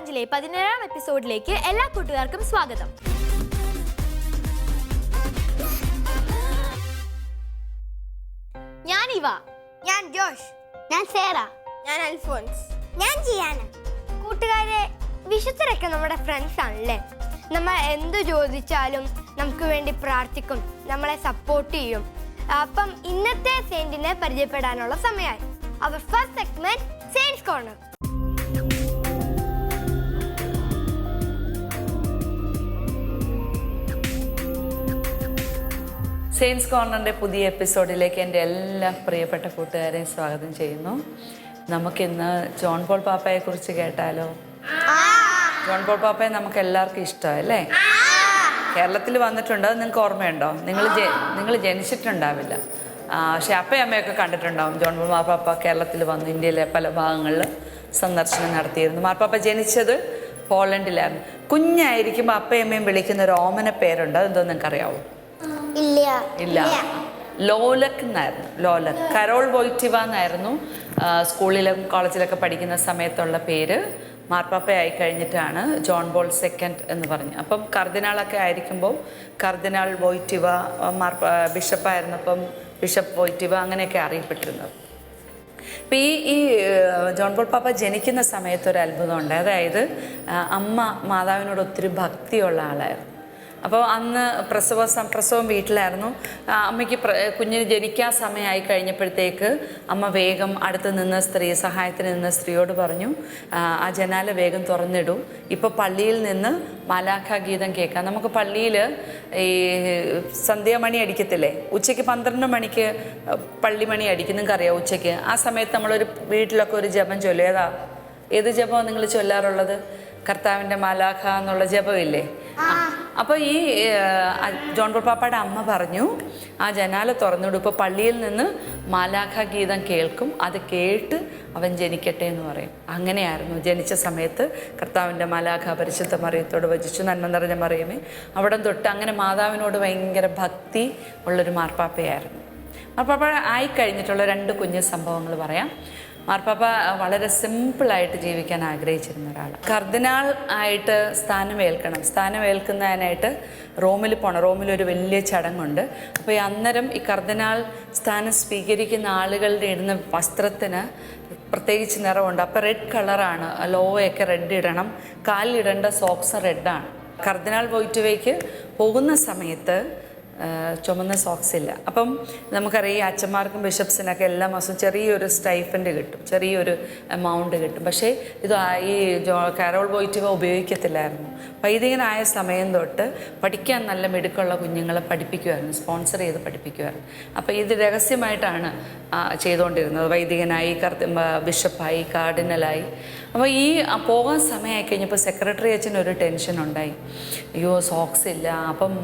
ബ്രാഞ്ചിലെ പതിനേഴാം എപ്പിസോഡിലേക്ക് എല്ലാ കൂട്ടുകാർക്കും സ്വാഗതം. ഞാൻ ഇവ. ഞാൻ ജോഷ്. ഞാൻ സേറ. ഞാൻ അൽഫോൻസ് ഞാൻ ജിയാന. കൂട്ടുകാരെ വിശുദ്ധരൊക്കെ നമ്മുടെ ഫ്രണ്ട്സ് ആണല്ലേ? നമ്മൾ എന്ത് ചോദിച്ചാലും നമുക്ക് വേണ്ടി പ്രാർത്ഥിക്കും നമ്മളെ സപ്പോർട്ട് ചെയ്യും. അപ്പം ഇന്നത്തെ സെയിന്റിനെ പരിചയപ്പെടാനുള്ള സമയമായി. അവർ first segment saints corner saints കോർണറിന്റെ പുതിയ എപ്പിസോഡിലേക്ക് എന്റെ എല്ലാ പ്രിയപ്പെട്ട കൂട്ടുകാരെയും സ്വാഗതം ചെയ്യുന്നു. നമുക്കിന്ന് ജോൺ പോൾ പാപ്പയെ കുറിച്ച് കേട്ടാലോ? ജോൺ പോൾ പാപ്പയെ നമുക്ക് എല്ലാവർക്കും ഇഷ്ടമല്ലേ കേരളത്തിൽ വന്നിട്ടുണ്ടോ നിങ്ങൾക്ക് ഓർമ്മയുണ്ടോ? നിങ്ങൾ നിങ്ങൾ ജനിച്ചിട്ടുണ്ടാവില്ല. പക്ഷെ അപ്പയും അമ്മയൊക്കെ കണ്ടിട്ടുണ്ടാവും ജോൺ പോൾ മാർപ്പാപ്പ കേരളത്തിൽ വന്നു ഇന്ത്യയിലെ പല ഭാഗങ്ങളിൽ സന്ദർശനം നടത്തിയിരുന്നു. മാർപ്പാപ്പ ജനിച്ചത് പോളണ്ടിലായിരുന്നു. കുഞ്ഞായിരിക്കുമ്പോൾ അപ്പയും അമ്മയും വിളിക്കുന്ന ഒരു ഓമന പേരുണ്ട് അതെന്തോ നിങ്ങൾക്ക് അറിയാവോ ഇല്ല. ഇല്ല. ലോലക് എന്നായിരുന്നു? ലോലക് കരോൾ വോയ്റ്റിവ എന്നായിരുന്നു. സ്കൂളിലും കോളേജിലൊക്കെ പഠിക്കുന്ന സമയത്തുള്ള പേര് മാർപ്പാപ്പയായി കഴിഞ്ഞിട്ടാണ് ജോൺ ബോൾ സെക്കൻഡ് എന്ന് പറഞ്ഞു. അപ്പം കർദിനാളൊക്കെ ആയിരിക്കുമ്പോൾ കർദിനാൾ വോയ്റ്റിവ മാർപ്പ ബിഷപ്പായിരുന്നപ്പം ബിഷപ്പ് വോയ്റ്റിവ അങ്ങനെയൊക്കെ അറിയപ്പെട്ടിരുന്നത്. അപ്പം ഈ ഈ ജോൺ ബോൾ പാപ്പ ജനിക്കുന്ന സമയത്ത് ഒരു അത്ഭുതം ഉണ്ട്. അതായത് അമ്മ മാതാവിനോട് ഒത്തിരി ഭക്തിയുള്ള ആളായിരുന്നു. അപ്പോൾ അന്ന് പ്രസവ പ്രസവം വീട്ടിലായിരുന്നു. അമ്മയ്ക്ക് കുഞ്ഞിന് ജനിക്കാൻ സമയമായി കഴിഞ്ഞപ്പോഴത്തേക്ക് അമ്മ വേഗം അടുത്ത് നിന്ന സ്ത്രീ സഹായത്തിന് നിന്ന സ്ത്രീയോട് പറഞ്ഞു ആ, ആ ജനാല വേഗം തുറന്നിടൂ. ഇപ്പോൾ പള്ളിയിൽ നിന്ന് മാലാഖ ഗീതം കേൾക്കാം. നമുക്ക് പള്ളിയിൽ ഈ സന്ധ്യാമണി അടിക്കത്തില്ലേ? ഉച്ചയ്ക്ക് പന്ത്രണ്ട് മണിക്ക് പള്ളിമണി അടിക്കും. നിങ്ങൾക്ക് അറിയാം ഉച്ചയ്ക്ക്? ആ സമയത്ത് നമ്മളൊരു വീട്ടിലൊക്കെ ഒരു ജപം ചൊല്ലും. ഏതാ? ഏത് ജപമാണ് നിങ്ങൾ ചൊല്ലാറുള്ളത്? കർത്താവിന്റെ മാലാഖ എന്നുള്ള ജപമില്ലേ? അപ്പോൾ ഈ ജോൺ പോൾ അമ്മ പറഞ്ഞു ആ ജനാല തുറന്നിടും ഇപ്പോൾ പള്ളിയിൽ നിന്ന് മാലാഖ ഗീതം കേൾക്കും അത് കേട്ട് അവൻ ജനിക്കട്ടെ എന്ന് പറയും. അങ്ങനെയായിരുന്നു ജനിച്ച സമയത്ത് കർത്താവിന്റെ മാലാഖ പരിശുദ്ധ മറിയത്തോട് വചിച്ചു നന്മ നിറഞ്ഞ മറിയമേ. അവിടെ തൊട്ട് അങ്ങനെ മാതാവിനോട് ഭയങ്കര ഭക്തി ഉള്ളൊരു മാർപ്പാപ്പയായിരുന്നു. മാർപ്പാപ്പ ആയിക്കഴിഞ്ഞിട്ടുള്ള രണ്ട് കുഞ്ഞു സംഭവങ്ങൾ പറയാം. മാർപ്പാപ്പ വളരെ സിമ്പിളായിട്ട് ജീവിക്കാൻ ആഗ്രഹിച്ചിരുന്ന ഒരാൾ കർദിനാൾ ആയിട്ട് സ്ഥാനമേൽക്കണം. സ്ഥാനമേൽക്കുന്നതിനായിട്ട് റോമിൽ പോകണം ഒരു വലിയ ചടങ്ങുണ്ട്. അപ്പോൾ ഈ അന്നേരം ഈ കർദിനാൾ സ്ഥാനം സ്വീകരിക്കുന്ന ആളുകളുടെ ഇടുന്ന വസ്ത്രത്തിന് പ്രത്യേകിച്ച് നിറമുണ്ട് അപ്പോൾ റെഡ് കളറാണ് ലോവയൊക്കെ റെഡ് ഇടണം. കാലിലിടേണ്ട സോക്സ് റെഡാണ് കർദിനാൾ വോയിറ്റുവയ്ക്ക് പോകുന്ന സമയത്ത് ചുമന്ന സോക്സ് ഇല്ല. അപ്പം നമുക്കറിയാം ഈ അച്ഛന്മാർക്കും ബിഷപ്സിനൊക്കെ എല്ലാ മാസവും ചെറിയൊരു സ്റ്റൈഫൻഡ് കിട്ടും. ചെറിയൊരു എമൗണ്ട് കിട്ടും. പക്ഷേ ഇത് ഈ ജോ കാരോൾ ബോയിറ്റുവ ഉപയോഗിക്കത്തില്ലായിരുന്നു. വൈദികനായ സമയം തൊട്ട് പഠിക്കാൻ നല്ല മിടുക്കുള്ള കുഞ്ഞുങ്ങളെ പഠിപ്പിക്കുമായിരുന്നു സ്പോൺസർ ചെയ്ത് പഠിപ്പിക്കുമായിരുന്നു അപ്പോൾ ഇത് രഹസ്യമായിട്ടാണ് ചെയ്തുകൊണ്ടിരുന്നത് വൈദികനായി കർത്ത ബിഷപ്പായി കാർഡിനലായി. അപ്പോൾ ഈ പോകാൻ സമയമായി കഴിഞ്ഞപ്പോൾ സെക്രട്ടറി അച്ഛനൊരു ടെൻഷൻ ഉണ്ടായി. അയ്യോ സോക്സ് ഇല്ല. അപ്പം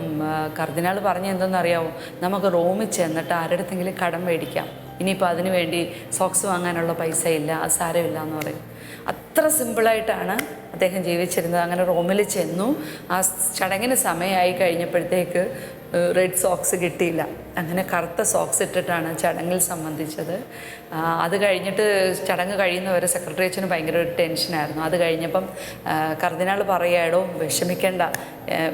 കർദിനാൾ പറഞ്ഞ എന്തെന്നറിയാവോ നമുക്ക് റൂമിൽ ചെന്നിട്ട് ആരുടെടുത്തെങ്കിലും കടം മേടിക്കാം. ഇനിയിപ്പോൾ അതിനു വേണ്ടി സോക്സ് വാങ്ങാനുള്ള പൈസ ഇല്ല അത് സാരമില്ല എന്ന് പറയും. അത്ര സിമ്പിളായിട്ടാണ് അദ്ദേഹം ജീവിച്ചിരുന്നത്. അങ്ങനെ റോമിൽ ചെന്നു. ആ ചടങ്ങിന് സമയമായി കഴിഞ്ഞപ്പോഴത്തേക്ക് റെഡ് സോക്സ് കിട്ടിയില്ല. അങ്ങനെ കറുത്ത സോക്സ് ഇട്ടിട്ടാണ് ചടങ്ങിൽ സംബന്ധിച്ചത്. ആ, അത് കഴിഞ്ഞിട്ട് ചടങ്ങ് കഴിയുന്നവരെ സെക്രട്ടറി അച്ഛന് ഭയങ്കര ഒരു ടെൻഷനായിരുന്നു. അത് കഴിഞ്ഞപ്പം കർദിനാൾ പറയാടോ വിഷമിക്കേണ്ട.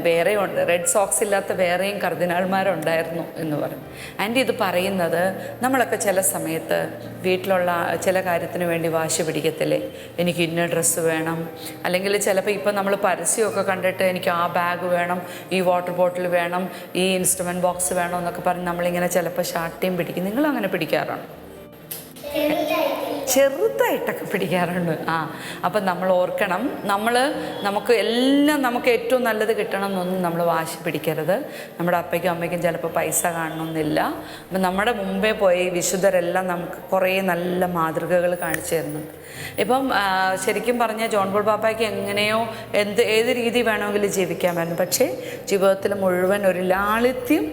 വേറെ ഉണ്ട് റെഡ് സോക്സ് ഇല്ലാത്ത വേറെയും കർദിനാൾമാരുണ്ടായിരുന്നു എന്ന് പറഞ്ഞു. ആൻഡ് ഇത് പറയുന്നത് നമ്മളൊക്കെ ചില സമയത്ത് വീട്ടിലുള്ള ചില കാര്യത്തിന് വേണ്ടി വാശി പിടിക്കത്തില്ലേ? എനിക്ക് ഇന്ന ഡ്രസ്സ് വേണം. അല്ലെങ്കിൽ ചിലപ്പോൾ ഇപ്പം നമ്മൾ പരസ്യമൊക്കെ കണ്ടിട്ട് എനിക്ക് ആ ബാഗ് വേണം ഈ വാട്ടർ ബോട്ടിൽ വേണം ഈ ഇൻസ്ട്രുമെന്റ് ബോക്സ് വേണം എന്നൊക്കെ പറഞ്ഞ് നമ്മളിങ്ങനെ ചിലപ്പോൾ ഷാർട്ടിയും പിടിക്കും. നിങ്ങളങ്ങനെ പിടിക്കാറുണ്ട്? ചെറുതായിട്ടൊക്കെ പിടിക്കാറുണ്ട്. ആ അപ്പം നമ്മൾ ഓർക്കണം. നമ്മൾ നമുക്ക് എല്ലാം നമുക്ക് ഏറ്റവും നല്ലത് കിട്ടണം എന്നൊന്നും നമ്മൾ വാശി പിടിക്കരുത്. നമ്മുടെ അപ്പയ്ക്കും അമ്മയ്ക്കും ചിലപ്പോൾ പൈസ കാണണമെന്നില്ല. അപ്പം നമ്മുടെ മുമ്പേ പോയി വിശുദ്ധരെല്ലാം നമുക്ക് കുറേ നല്ല മാതൃകകൾ കാണിച്ചു തരുന്നുണ്ട്. ഇപ്പം ശരിക്കും പറഞ്ഞാൽ ജോൺ ബോൾ പാപ്പയ്ക്ക് എങ്ങനെയോ എന്ത് ഏത് രീതി വേണമെങ്കിലും ജീവിക്കാമായിരുന്നു പക്ഷേ ജീവിതത്തിൽ മുഴുവൻ ഒരു ലാളിത്യം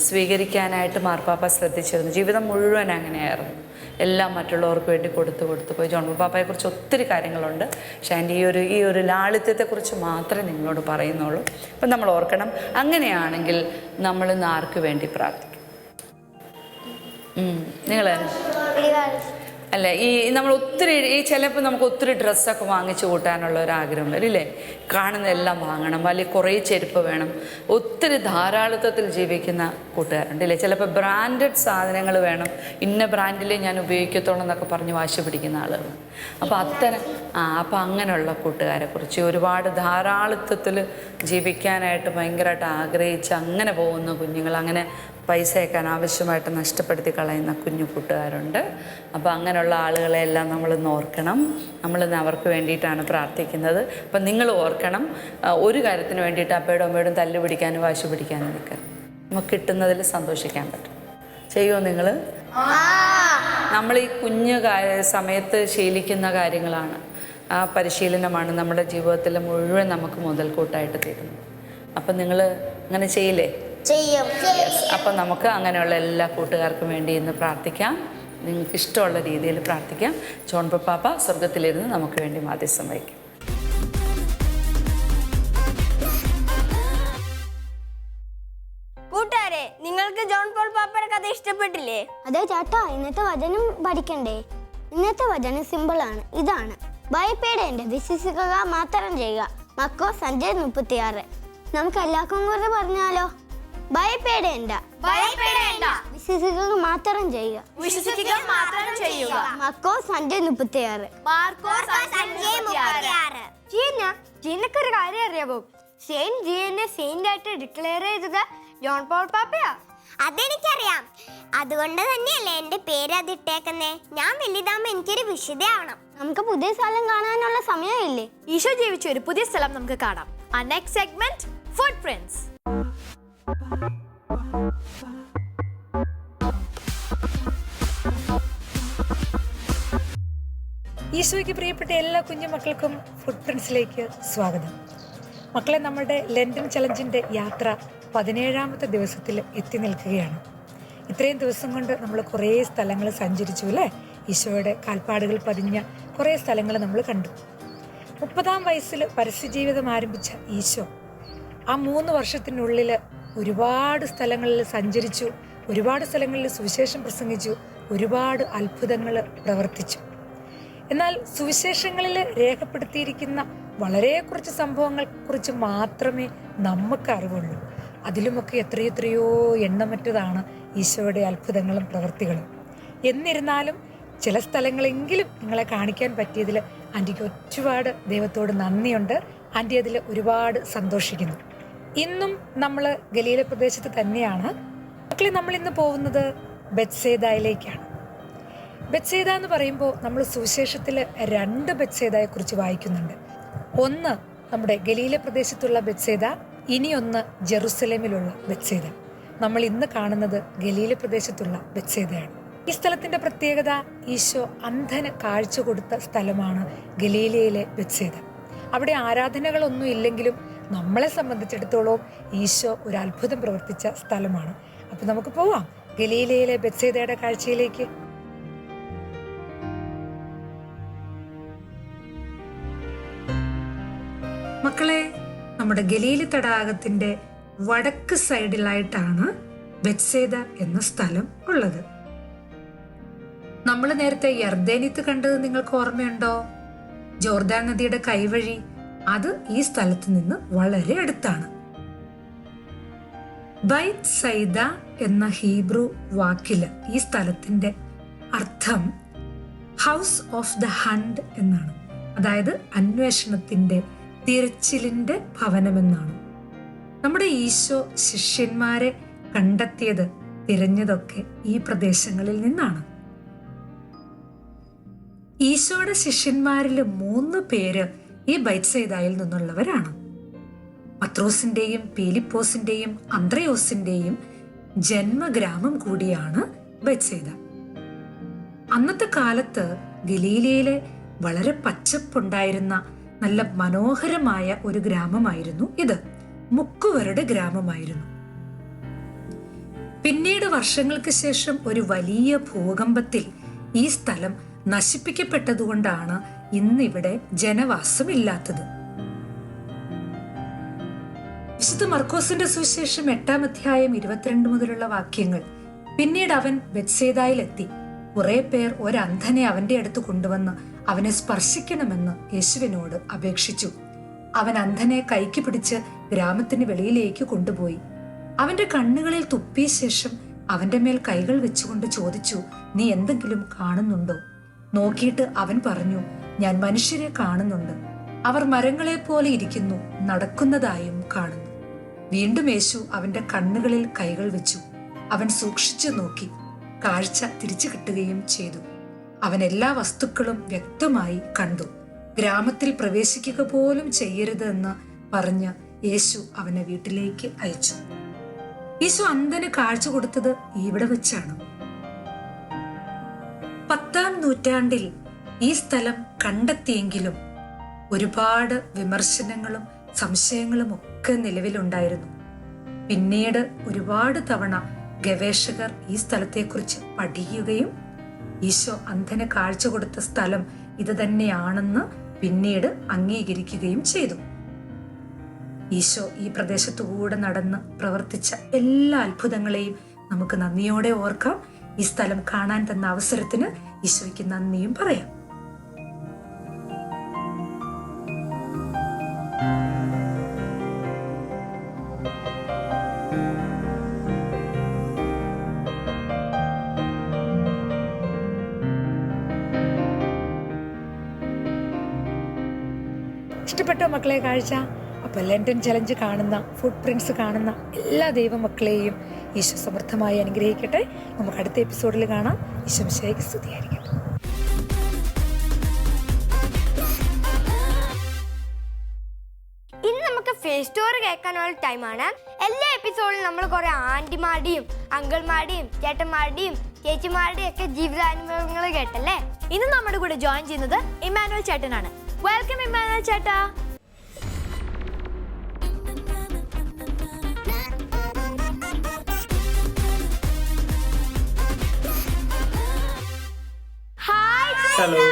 സ്വീകരിക്കാനായിട്ട് മാർപ്പാപ്പ ശ്രദ്ധിച്ചിരുന്നു. ജീവിതം മുഴുവൻ അങ്ങനെയായിരുന്നു. എല്ലാം മറ്റുള്ളവർക്ക് വേണ്ടി കൊടുത്ത് കൊടുത്ത് പോയി ജോൺ. പാപ്പയെക്കുറിച്ച് ഒത്തിരി കാര്യങ്ങളുണ്ട്. പക്ഷേ എന്റെ ഈ ഒരു ഈ ഒരു ലാളിത്യത്തെക്കുറിച്ച് മാത്രമേ നിങ്ങളോട് പറയുന്നുള്ളൂ. അപ്പം നമ്മൾ ഓർക്കണം അങ്ങനെയാണെങ്കിൽ നമ്മൾ ഇന്ന് ആർക്ക് വേണ്ടി പ്രാർത്ഥിക്കും? നിങ്ങൾ അല്ലേ? ഈ നമ്മൾ ഒത്തിരി ഈ ചിലപ്പോൾ നമുക്ക് ഒത്തിരി ഡ്രസ്സൊക്കെ വാങ്ങിച്ചു കൂട്ടാനുള്ള ഒരു ആഗ്രഹം വരും ഇല്ലേ? കാണുന്ന എല്ലാം വാങ്ങണം അല്ലെങ്കിൽ കുറേ ചെരുപ്പ് വേണം. ഒത്തിരി ധാരാളിത്വത്തിൽ ജീവിക്കുന്ന കൂട്ടുകാരുണ്ട് ഇല്ലേ? ചിലപ്പോൾ ബ്രാൻഡഡ് സാധനങ്ങൾ വേണം. ഇന്ന ബ്രാൻഡിലേ ഞാൻ ഉപയോഗിക്കത്തുള്ളൂ എന്നൊക്കെ പറഞ്ഞ് വാശി പിടിക്കുന്ന ആളുകൾ അപ്പോൾ അത്തരം ആ അപ്പോൾ അങ്ങനെയുള്ള കൂട്ടുകാരെ കുറിച്ച് ഒരുപാട് ധാരാളിത്വത്തിൽ ജീവിക്കാനായിട്ട് ഭയങ്കരമായിട്ട് ആഗ്രഹിച്ച് അങ്ങനെ പോകുന്ന കുഞ്ഞുങ്ങൾ അങ്ങനെ പൈസയൊക്കെ അനാവശ്യമായിട്ട് നഷ്ടപ്പെടുത്തി കളയുന്ന കുഞ്ഞു കൂട്ടുകാരുണ്ട്. അപ്പോൾ അങ്ങനെയുള്ള ആളുകളെ എല്ലാം നമ്മളിന്ന് ഓർക്കണം. നമ്മളിന്ന് അവർക്ക് വേണ്ടിയിട്ടാണ് പ്രാർത്ഥിക്കുന്നത്. അപ്പം നിങ്ങൾ ഓർക്കണം ഒരു കാര്യത്തിന് വേണ്ടിയിട്ട് അപ്പയോടും അമ്മയോടും തല്ല് പിടിക്കാനും വാശി പിടിക്കാനും നിൽക്കുക നമുക്ക് കിട്ടുന്നതിൽ സന്തോഷിക്കാൻ പറ്റും. ചെയ്യുമോ നിങ്ങൾ നമ്മൾ ഈ കുഞ്ഞു സമയത്ത് ശീലിക്കുന്ന കാര്യങ്ങളാണ്. ആ പരിശീലനമാണ് നമ്മുടെ ജീവിതത്തിൽ മുഴുവൻ നമുക്ക് മുതൽക്കൂട്ടായിട്ട് തരുന്നത്. അപ്പം നിങ്ങൾ അങ്ങനെ ചെയ്യില്ലേ? ചെയ്യും. അപ്പം നമുക്ക് അങ്ങനെയുള്ള എല്ലാ കൂട്ടുകാർക്കും വേണ്ടി ഇന്ന് പ്രാർത്ഥിക്കാം. നിങ്ങൾക്ക് ഇഷ്ടമുള്ള രീതിയിൽ പ്രാർത്ഥിക്കാം. ജോൺ പപ്പാപ്പ സ്വർഗത്തിലിരുന്ന് നമുക്ക് വേണ്ടി മാധ്യസ്ഥം വഹിക്കും കൂട്ടുകാരെ നിങ്ങൾക്ക് ജോൺ പോൾ പാപ്പയുടെ കഥ ഇഷ്ടപ്പെട്ടില്ലേ? അതെ ചേട്ടാ ഇന്നത്തെ വചനം പഠിക്കണ്ടേ? ഇന്നത്തെ വചനം സിമ്പിൾ ആണ്. ഇതാണ്. ഭയപ്പെടേണ്ട വിശ്വസിക്കുക മാത്രം ചെയ്യുക. മക്കോ സഞ്ജയ് മുപ്പത്തിയാറ്. നമുക്ക് എല്ലാവർക്കും കൂടെ പറഞ്ഞാലോ? ഭയപ്പെടേണ്ട. ഭയപ്പെടേണ്ട. വിശ്വസിക്കുക മാത്രം ചെയ്യുക. വിശ്വസിക്കുക മാത്രം ചെയ്യുക. മക്കോ സഞ്ജയ് മുപ്പത്തിയാറ്. ജീന ജീനക്ക് ഒരു കാര്യം അറിയാവോ? സെയിന്റ് ജീനെ സെയിന്റ് ആയിട്ട് ഡിക്ലെയർ ചെയ്തത് ജോൺ പോൾ പാപ്പയാ. അതെനിക്കറിയാം. അതുകൊണ്ട് തന്നെയല്ലേ എന്റെ പേര് അതിട്ടേക്കുന്നേ ഞാൻ വലുതാകുമ്പോ എനിക്കൊരു വിശുദ്ധയാവണം. നമുക്ക് പുതിയ സ്ഥലം കാണാനുള്ള സമയമില്ലേ? ഈശോ ജീവിച്ച ഒരു പുതിയ സ്ഥലം നമുക്ക് കാണാം. ആ നെക്സ്റ്റ് സെഗ്മെന്റ് ഫുഡ് പ്രിൻസ് ഈശോയ്ക്ക് പ്രിയപ്പെട്ട എല്ലാ കുഞ്ഞു മക്കൾക്കും ഫുഡ് പ്രിൻസിലേക്ക് സ്വാഗതം. മക്കളെ നമ്മുടെ ലണ്ടൻ ചലഞ്ചിന്റെ യാത്ര പതിനേഴാമത്തെ ദിവസത്തിൽ എത്തി നിൽക്കുകയാണ്. ഇത്രയും ദിവസം കൊണ്ട് നമ്മൾ കുറേ സ്ഥലങ്ങൾ സഞ്ചരിച്ചു അല്ലേ? ഈശോയുടെ കാൽപ്പാടുകൾ പതിഞ്ഞ കുറേ സ്ഥലങ്ങൾ നമ്മൾ കണ്ടു. മുപ്പതാം വയസ്സിൽ പരസ്യജീവിതം ആരംഭിച്ച ഈശോ ആ മൂന്ന് വർഷത്തിനുള്ളിൽ ഒരുപാട് സ്ഥലങ്ങളിൽ സഞ്ചരിച്ചു ഒരുപാട് സ്ഥലങ്ങളിൽ സുവിശേഷം പ്രസംഗിച്ചു ഒരുപാട് അത്ഭുതങ്ങൾ പ്രവർത്തിച്ചു. എന്നാൽ സുവിശേഷങ്ങളിൽ രേഖപ്പെടുത്തിയിരിക്കുന്ന വളരെ കുറച്ച് സംഭവങ്ങളെ കുറിച്ച് മാത്രമേ നമുക്ക് അറിവുള്ളൂ. അതിലുമൊക്കെ എത്രയെത്രയോ എണ്ണമറ്റതാണ് ഈശോയുടെ അത്ഭുതങ്ങളും പ്രവൃത്തികളും. എന്നിരുന്നാലും ചില സ്ഥലങ്ങളെങ്കിലും നിങ്ങളെ കാണിക്കാൻ പറ്റിയതിൽ ആന്റിക്ക് ഒരുപാട് ദൈവത്തോട് നന്ദിയുണ്ട്. ആന്റി അതിൽ ഒരുപാട് സന്തോഷിക്കുന്നു. ഇന്നും നമ്മൾ ഗലീല പ്രദേശത്ത് തന്നെയാണ്. മക്കളെ നമ്മൾ ഇന്ന് പോകുന്നത് ബെത്സേദായിലേക്കാണ് ബെത്സേദ എന്ന് പറയുമ്പോൾ നമ്മൾ സുവിശേഷത്തിൽ രണ്ട് ബച്ചേതയെ കുറിച്ച് വായിക്കുന്നുണ്ട്. ഒന്ന് നമ്മുടെ ഗലീല പ്രദേശത്തുള്ള ബച്ചേത ഇനിയൊന്ന് ജെറുസലേമിലുള്ള ബച്ചേത നമ്മൾ ഇന്ന് കാണുന്നത് ഗലീല പ്രദേശത്തുള്ള ബച്ചേതയാണ് ഈ സ്ഥലത്തിന്റെ പ്രത്യേകത ഈശോ അന്ധന് കാഴ്ച കൊടുത്ത സ്ഥലമാണ് ഗലീലയിലെ ബച്ചേത അവിടെ ആരാധനകളൊന്നും ഇല്ലെങ്കിലും നമ്മളെ സംബന്ധിച്ചിടത്തോളം ഈശോ ഒരു അത്ഭുതം പ്രവർത്തിച്ച സ്ഥലമാണ്. അപ്പൊ നമുക്ക് പോവാം ഗലീലയിലെ ബച്ചേതയുടെ കാഴ്ചയിലേക്ക്. മക്കളെ നമ്മുടെ ഗലീലി തടാകത്തിന്റെ വടക്ക് സൈഡിലായിട്ടാണ് ബെറ്റ്സേദ എന്ന സ്ഥലം ഉള്ളത്. നമ്മൾ നേരത്തെ യർദേനിത്ത് കണ്ടത് നിങ്ങൾക്ക് ഓർമ്മയുണ്ടോ? ജോർദാൻ നദിയുടെ കൈവഴി അത് ഈ സ്ഥലത്ത് നിന്ന് വളരെ അടുത്താണ്. ബൈത് സൈദ എന്ന ഹീബ്രു വാക്കിൽ ഈ സ്ഥലത്തിന്റെ അർത്ഥം ഹൗസ് ഓഫ് ദ ഹണ്ട് എന്നാണ്. അതായത് അന്വേഷണത്തിന്റെ തിരച്ചിലിന്റെ ഭവനമെന്നാണ്. നമ്മുടെ ഈശോ ശിഷ്യന്മാരെ കണ്ടെത്തിയത് തിരഞ്ഞതൊക്കെ ഈ പ്രദേശങ്ങളിൽ നിന്നാണ്. ഈശോയുടെ ശിഷ്യന്മാരിൽ മൂന്ന് പേര് ഈ ബൈറ്റ്സൈദായിൽ നിന്നുള്ളവരാണ്. പത്രോസിന്റെയും പീലിപ്പോസിന്റെയും അന്ത്രയോസിന്റെയും ജന്മഗ്രാമം കൂടിയാണ് ബൈറ്റ്സൈദ. അന്നത്തെ കാലത്ത് ഗലീലയിലെ വളരെ പച്ചപ്പുണ്ടായിരുന്ന നല്ല മനോഹരമായ ഒരു ഗ്രാമമായിരുന്നു ഇത്. മുക്കുവരുടെ ഗ്രാമമായിരുന്നു. പിന്നീട് വർഷങ്ങൾക്ക് ശേഷം ഒരു വലിയ ഭൂകമ്പത്തിൽ ഈ സ്ഥലം നശിപ്പിക്കപ്പെട്ടതുകൊണ്ടാണ് ഇന്നിവിടെ ജനവാസമില്ലാത്തത്. വിശുദ്ധ മർക്കോസിന്റെ സുവിശേഷം എട്ടാം അധ്യായം ഇരുപത്തിരണ്ട് മുതലുള്ള വാക്യങ്ങൾ. പിന്നീട് അവൻ ബെത്സേദായിലെത്തി കുറെ പേർ ഒരന്ധനെ അവന്റെ അടുത്ത് കൊണ്ടുവന്ന് അവനെ സ്പർശിക്കണമെന്ന് യേശുവിനോട് അപേക്ഷിച്ചു. അവൻ അന്ധനെ കൈക്ക് പിടിച്ച് ഗ്രാമത്തിന് വെളിയിലേക്ക് കൊണ്ടുപോയി. അവന്റെ കണ്ണുകളിൽ തുപ്പിയ ശേഷം അവന്റെ മേൽ കൈകൾ വെച്ചുകൊണ്ട് ചോദിച്ചു നീ എന്തെങ്കിലും കാണുന്നുണ്ടോ? നോക്കിയിട്ട് അവൻ പറഞ്ഞു ഞാൻ മനുഷ്യരെ കാണുന്നുണ്ട്. അവർ മരങ്ങളെ പോലെ ഇരിക്കുന്നു നടക്കുന്നതായും കാണുന്നു. വീണ്ടും യേശു അവന്റെ കണ്ണുകളിൽ കൈകൾ വെച്ചു. അവൻ സൂക്ഷിച്ചു നോക്കി. കാഴ്ച തിരിച്ചു കിട്ടുകയും ചെയ്തു. അവൻ എല്ലാ വസ്തുക്കളും വ്യക്തമായി കണ്ടു. ഗ്രാമത്തിൽ പ്രവേശിക്കുക പോലും ചെയ്യരുത് എന്ന് പറഞ്ഞ് യേശു അവനെ വീട്ടിലേക്ക് അയച്ചു. യേശു അന്ധന് കാഴ്ച കൊടുത്തത് ഇവിടെ വെച്ചാണ്. പത്താം നൂറ്റാണ്ടിൽ ഈ സ്ഥലം കണ്ടെത്തിയെങ്കിലും ഒരുപാട് വിമർശനങ്ങളും സംശയങ്ങളും ഒക്കെ നിലവിലുണ്ടായിരുന്നു. പിന്നീട് ഒരുപാട് തവണ ഗവേഷകർ ഈ സ്ഥലത്തെക്കുറിച്ച് പഠിക്കുകയും ഈശോ അന്ധന് കാഴ്ച കൊടുത്ത സ്ഥലം ഇത് തന്നെയാണെന്ന് പിന്നീട് അംഗീകരിക്കുകയും ചെയ്തു. ഈശോ ഈ പ്രദേശത്തുകൂടെ നടന്ന് പ്രവർത്തിച്ച എല്ലാ അത്ഭുതങ്ങളെയും നമുക്ക് നന്ദിയോടെ ഓർക്കാം. ഈ സ്ഥലം കാണാൻ തന്ന അവസരത്തിന് ഈശോയ്ക്ക് നന്ദിയും പറയാം. മക്കളെ കാഴ്ച. അപ്പോൾ ലണ്ടൻ ചലഞ്ച് കാണുന്ന ഫുഡ് പ്രിൻസ് കാണുന്ന എല്ലാ ദൈവമക്കളെയും ഈശോ സമൃദ്ധമായി അനുഗ്രഹിക്കട്ടെ. നമുക്ക് അടുത്ത എപ്പിസോഡിൽ കാണാം. ഈശോ മിശിഹായ്ക്ക് സ്തുതിയായിരിക്കട്ടെ. ഫേസ് സ്റ്റോറി കേൾക്കാനുള്ള ടൈമാണ് എല്ലാ എപ്പിസോഡിലും നമ്മൾ കുറെ ആന്റിമാരുടെയും അങ്കിൾമാരുടെയും ചേട്ടന്മാരുടെയും ചേച്ചിമാരുടെയും ഒക്കെ ജീവിതാനുഭവങ്ങൾ കേട്ടല്ലേ? ഇന്ന് നമ്മുടെ കൂടെ ജോയിൻ ചെയ്യുന്നത് ഇമാനുവൽ ചേട്ടനാണ്. വെൽക്കം ഇമാനുവൽ ചേട്ടാ. ഹലോ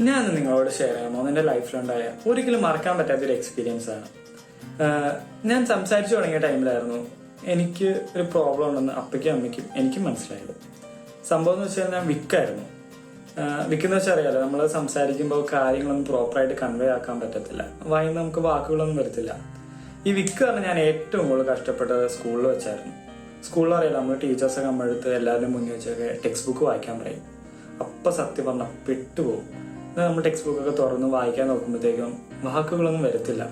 ഞാൻ നിങ്ങളോട് ഷെയർ ചെയ്യാൻ എന്റെ ലൈഫിലുണ്ടായ ഒരിക്കലും മറക്കാൻ പറ്റാത്തൊരു എക്സ്പീരിയൻസ് ആണ്. ഞാൻ സംസാരിച്ചു തുടങ്ങിയ ടൈമിലായിരുന്നു എനിക്ക് ഒരു പ്രോബ്ലം ഉണ്ടെന്ന് അപ്പയ്ക്കും അമ്മയ്ക്കും എനിക്കും മനസ്സിലായത്. സംഭവം എന്ന് വെച്ചാൽ ഞാൻ വിക്കായിരുന്നു. വിക്കെന്ന് വെച്ചാൽ അറിയാലോ നമ്മൾ സംസാരിക്കുമ്പോൾ കാര്യങ്ങളൊന്നും പ്രോപ്പറായിട്ട് കൺവേ ആക്കാൻ പറ്റത്തില്ല. വായിന്ന് നമുക്ക് വാക്കുകളൊന്നും വരത്തില്ല. ഈ വിക്ക് പറഞ്ഞാൽ ഞാൻ ഏറ്റവും കൂടുതൽ കഷ്ടപ്പെട്ടത് സ്കൂളിൽ വെച്ചായിരുന്നു. സ്കൂളിൽ അറിയാലോ നമ്മൾ ടീച്ചേഴ്സൊക്കെ നമ്മളെടുത്ത് എല്ലാവരുടെയും മുന്നിൽ വെച്ചൊക്കെ ടെക്സ്റ്റ് ബുക്ക് വായിക്കാൻ പറയും. അപ്പൊ സത്യം പറഞ്ഞാൽ പെട്ടുപോകും. നമ്മൾ ടെക്സ്റ്റ് ബുക്കൊക്കെ തുറന്ന് വായിക്കാൻ നോക്കുമ്പോഴത്തേക്കും വാക്കുകളൊന്നും വരത്തില്ല.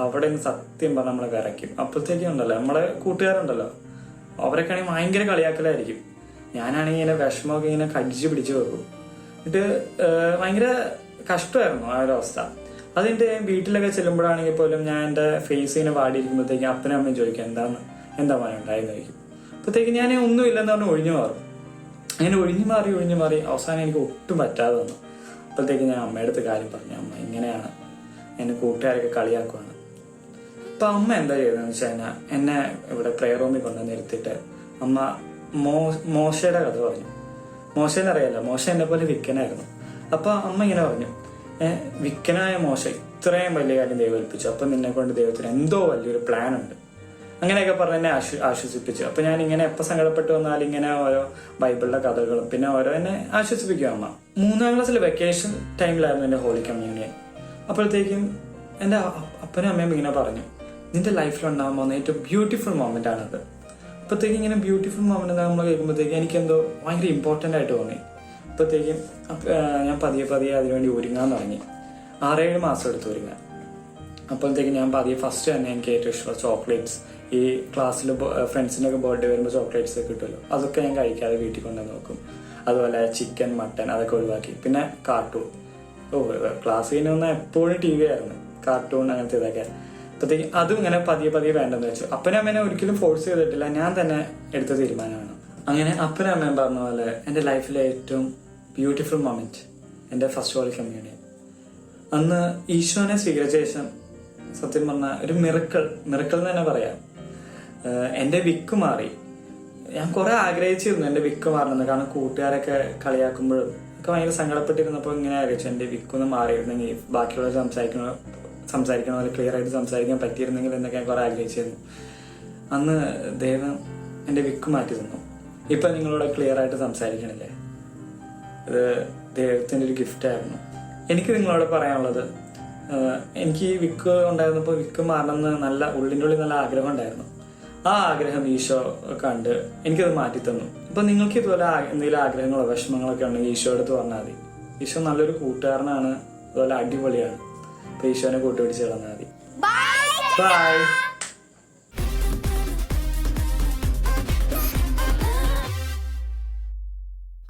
അവിടെ നിന്ന് സത്യം പറഞ്ഞാൽ നമ്മളെ കരയ്ക്കും. അപ്പോഴത്തേക്കും ഉണ്ടല്ലോ നമ്മളെ കൂട്ടുകാരുണ്ടല്ലോ. അവരൊക്കെ ആണെങ്കിൽ ഭയങ്കര കളിയാക്കലായിരിക്കും. ഞാനാണെങ്കിൽ ഇങ്ങനെ വിഷമമൊക്കെ ഇങ്ങനെ കടിച്ചു പിടിച്ചു വെക്കും. എന്നിട്ട് ഭയങ്കര കഷ്ടമായിരുന്നു ആ ഒരു അവസ്ഥ. അതിന്റെ വീട്ടിലൊക്കെ ചെല്ലുമ്പോഴാണെങ്കിൽ പോലും ഞാൻ എന്റെ ഫേസ് ഇങ്ങനെ വാടിയിരിക്കുമ്പോഴത്തേക്കും അപ്പനും അമ്മയും ചോദിക്കും എന്താണ് എന്താ മോനെ ഉണ്ടായെന്ന് ചോദിക്കും. അപ്പോഴത്തേക്ക് ഞാൻ ഒന്നുമില്ലെന്ന് പറഞ്ഞ് ഒഴിഞ്ഞു മാറും. അങ്ങനെ ഒഴിഞ്ഞു മാറി ഒഴിഞ്ഞു മാറി അവസാനം എനിക്ക് ഒട്ടും പറ്റാതെ വന്നു. അപ്പോഴത്തേക്ക് ഞാൻ അമ്മയുടെ അടുത്ത് കാര്യം പറഞ്ഞു. അമ്മ ഇങ്ങനെയാണ്. എന്നെ കൂട്ടുകാരൊക്കെ കളിയാക്കുവാണ്. അപ്പൊ അമ്മ എന്താ ചെയ്തതെന്ന് വെച്ച് കഴിഞ്ഞാൽ എന്നെ ഇവിടെ പ്രെയർ റൂമിൽ കൊണ്ട് നിർത്തിയിട്ട് അമ്മ മോ മോശയുടെ കഥ പറഞ്ഞു. മോശനെ അറിയാലോ? മോശ എന്നെ പോലെ വിക്കനായിരുന്നു. അപ്പൊ അമ്മ ഇങ്ങനെ പറഞ്ഞു വിക്കനായ മോശ ഇത്രയും വലിയ കാര്യം ദൈവം ഏൽപ്പിച്ചു. അപ്പൊ നിന്നെ കൊണ്ട് ദൈവത്തിന് എന്തോ വലിയൊരു പ്ലാൻ ഉണ്ട്. അങ്ങനെയൊക്കെ പറഞ്ഞ് എന്നെ ആശ്വ ആശ്വസിപ്പിച്ചു. അപ്പൊ ഞാൻ ഇങ്ങനെ എപ്പോൾ സങ്കടപ്പെട്ട് വന്നാൽ ഇങ്ങനെ ഓരോ ബൈബിളിലെ കഥകളും പിന്നെ ഓരോ എന്നെ ആശ്വസിപ്പിക്കും അമ്മ. മൂന്നാം ക്ലാസ്സിലെ വെക്കേഷൻ ടൈമിലായിരുന്നു എന്റെ ഹോളി കമ്മ്യൂണിയൻ അപ്പോഴത്തേക്കും എന്റെ അ- അപ്പനും അമ്മയും ഇങ്ങനെ പറഞ്ഞു നിന്റെ ലൈഫിൽ ഉണ്ടാകാൻ പോകുന്ന ഏറ്റവും ബ്യൂട്ടിഫുൾ മൊമെന്റ് ആണത്. അപ്പോഴത്തേക്കും ഇങ്ങനെ ബ്യൂട്ടിഫുൾ മൊമെന്റ് നമ്മൾ കേൾക്കുമ്പോഴത്തേക്കും എനിക്കെന്തോ ഭയങ്കര ഇമ്പോർട്ടന്റ് ആയിട്ട് തോന്നി. അപ്പോഴത്തേക്കും ഞാൻ പതിയെ പതിയെ അതിനുവേണ്ടി ഒരുങ്ങാൻ തുടങ്ങി. ആറേഴ് മാസം എടുത്ത് ഒരുങ്ങാൻ. അപ്പോഴത്തേക്കും ഞാൻ പതിയെ ഫസ്റ്റ് തന്നെ എനിക്ക് ഏറ്റവും ഇഷ്ടമുള്ള ചോക്ലേറ്റ്സ് ഈ ക്ലാസ്സിൽ ഫ്രണ്ട്സിനൊക്കെ ബർത്ത്ഡേ വരുമ്പോൾ ചോക്ലേറ്റ്സ് ഒക്കെ കിട്ടുമല്ലോ. അതൊക്കെ ഞാൻ കഴിക്കാതെ വീട്ടിൽ കൊണ്ടുവന്ന് നോക്കും അതുപോലെ ചിക്കൻ മട്ടൻ അതൊക്കെ ഒഴിവാക്കി. പിന്നെ കാർട്ടൂൺ ഓ ക്ലാസ് കഴിഞ്ഞ് വന്നാൽ എപ്പോഴും ടി വി ആയിരുന്നു. കാർട്ടൂൺ അങ്ങനത്തെ ഇതൊക്കെ. അപ്പോഴത്തേക്ക് അതും ഇങ്ങനെ പതിയെ പതിയെ വേണ്ടെന്ന് വെച്ചു. അപ്പനും അമ്മേനെ ഒരിക്കലും ഫോഴ്സ് ചെയ്തിട്ടില്ല. ഞാൻ തന്നെ എടുത്ത തീരുമാനമാണ്. അങ്ങനെ അപ്പനും അമ്മയും പറഞ്ഞ പോലെ എന്റെ ലൈഫിലെ ഏറ്റവും ബ്യൂട്ടിഫുൾ മൊമെന്റ് എന്റെ ഫസ്റ്റ് ഹോളി കമ്മ്യൂണിയൻ അന്ന് ഈശോനെ സ്വീകരിച്ച ശേഷം സത്യം പറഞ്ഞ ഒരു മിറക്കൾ മിറക്കൾ എന്ന് തന്നെ പറയാം. എന്റെ വിക്ക് മാറി. ഞാൻ കുറെ ആഗ്രഹിച്ചിരുന്നു എന്റെ വിക്ക് മാറണമെന്ന്. കാരണം കൂട്ടുകാരൊക്കെ കളിയാക്കുമ്പോഴും ഒക്കെ ഭയങ്കര സങ്കടപ്പെട്ടിരുന്നപ്പോൾ ഇങ്ങനെ ആഗ്രഹിച്ചു എന്റെ വിക്കൊന്ന് മാറിയിരുന്നെങ്കിൽ ബാക്കിയുള്ളവർ സംസാരിക്കണ സംസാരിക്കണ പോലെ ക്ലിയർ ആയിട്ട് സംസാരിക്കാൻ പറ്റിയിരുന്നെങ്കിൽ എന്നൊക്കെ ഞാൻ കുറെ ആഗ്രഹിച്ചിരുന്നു. അന്ന് ദൈവം എന്റെ വിക്ക് മാറ്റി തന്നു ഇപ്പൊ നിങ്ങളോട് ക്ലിയർ ആയിട്ട് സംസാരിക്കണില്ലേ? ഇത് ദൈവത്തിന്റെ ഒരു ഗിഫ്റ്റ് ആയിരുന്നു. എനിക്ക് നിങ്ങളോട് പറയാനുള്ളത് എനിക്ക് ഈ വിക്ക് ഉണ്ടായിരുന്നപ്പോൾ വിക്ക് മാറണമെന്ന് നല്ല ഉള്ളിന്റെ ഉള്ളിൽ നല്ല ആഗ്രഹം ഉണ്ടായിരുന്നു. ആ ആഗ്രഹം ഈശോ കണ്ട് എനിക്കത് മാറ്റി തന്നു അപ്പൊ നിങ്ങൾക്ക് ഇതുപോലെ എന്തെങ്കിലും ആഗ്രഹങ്ങളോ വിഷമങ്ങളൊക്കെ ഉണ്ടെങ്കിൽ ഈശോ അടുത്ത് പറഞ്ഞാൽ മതി. ഈശോ നല്ലൊരു കൂട്ടുകാരനാണ് അതുപോലെ അടിപൊളിയാണ്. അപ്പൊ ഈശോനെ കൂട്ടുപിടിച്ച് കിടന്നാൽ മതി. ബൈ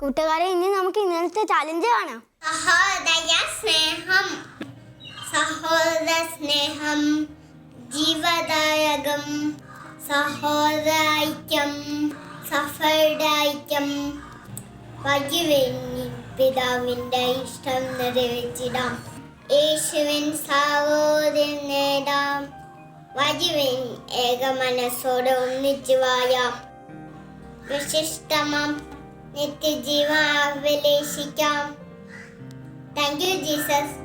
കൂട്ടുകാരെ ഇനി നമുക്ക് ഇന്നത്തെ ചാലഞ്ച് കാണാം. സഹോദയ സ്നേഹം സഹോദര സ്നേഹം ജീവദായകം സഹോദരൈക്യം സഫലൈക്യം വജുവെന്നി പിതാവിന്റെ ഇഷ്ടം നിറവേറ്റിടാം. യേശുവിൻ സഹോദരൻ നേടാം. വജുവൻ ഏക മനസ്സോടെ ഒന്നിച്ചു വായാം വിശിഷ്ടമാം നിത്യജീവൻ അഭിലേഷിക്കാം താങ്ക് യു ജീസസ്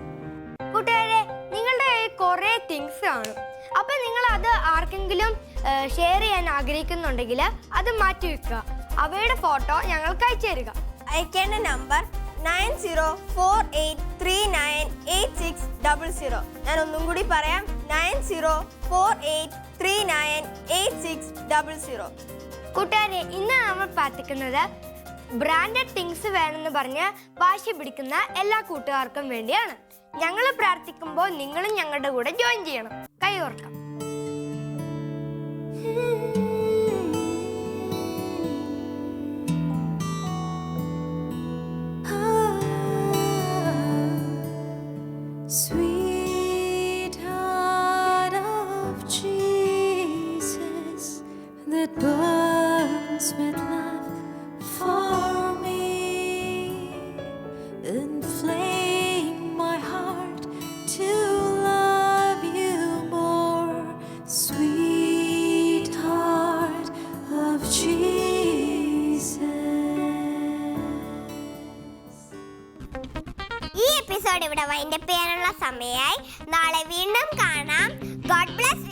കൂട്ടുകാരെ നിങ്ങളുടെ കുറേ തിങ്സ് കാണും. അപ്പൊ നിങ്ങൾ അത് ആർക്കെങ്കിലും ഷെയർ ചെയ്യാൻ ആഗ്രഹിക്കുന്നുണ്ടെങ്കിൽ അത് മാറ്റി വെക്കുക. അവയുടെ ഫോട്ടോ ഞങ്ങൾക്ക് അയച്ചു തരിക. അയക്കേണ്ട number nine zero four eight three nine eight six double zero ഞാൻ ഒന്നും കൂടി പറയാം. Nine zero four eight three nine eight six double zero കൂട്ടുകാരെ ഇന്ന് നമ്മൾ പ്രാർത്ഥിക്കുന്നത് ബ്രാൻഡഡ് തിങ്സ് വേണമെന്ന് പറഞ്ഞ് വാശി പിടിക്കുന്ന എല്ലാ കൂട്ടുകാർക്കും വേണ്ടിയാണ്. ഞങ്ങൾ പ്രാർത്ഥിക്കുമ്പോൾ നിങ്ങളും ഞങ്ങളുടെ കൂടെ ജോയിൻ ചെയ്യണം. കൈ ഓർക്കാം. அம்மையை நாளை மீண்டும் காணாம் காட் பிளஸ்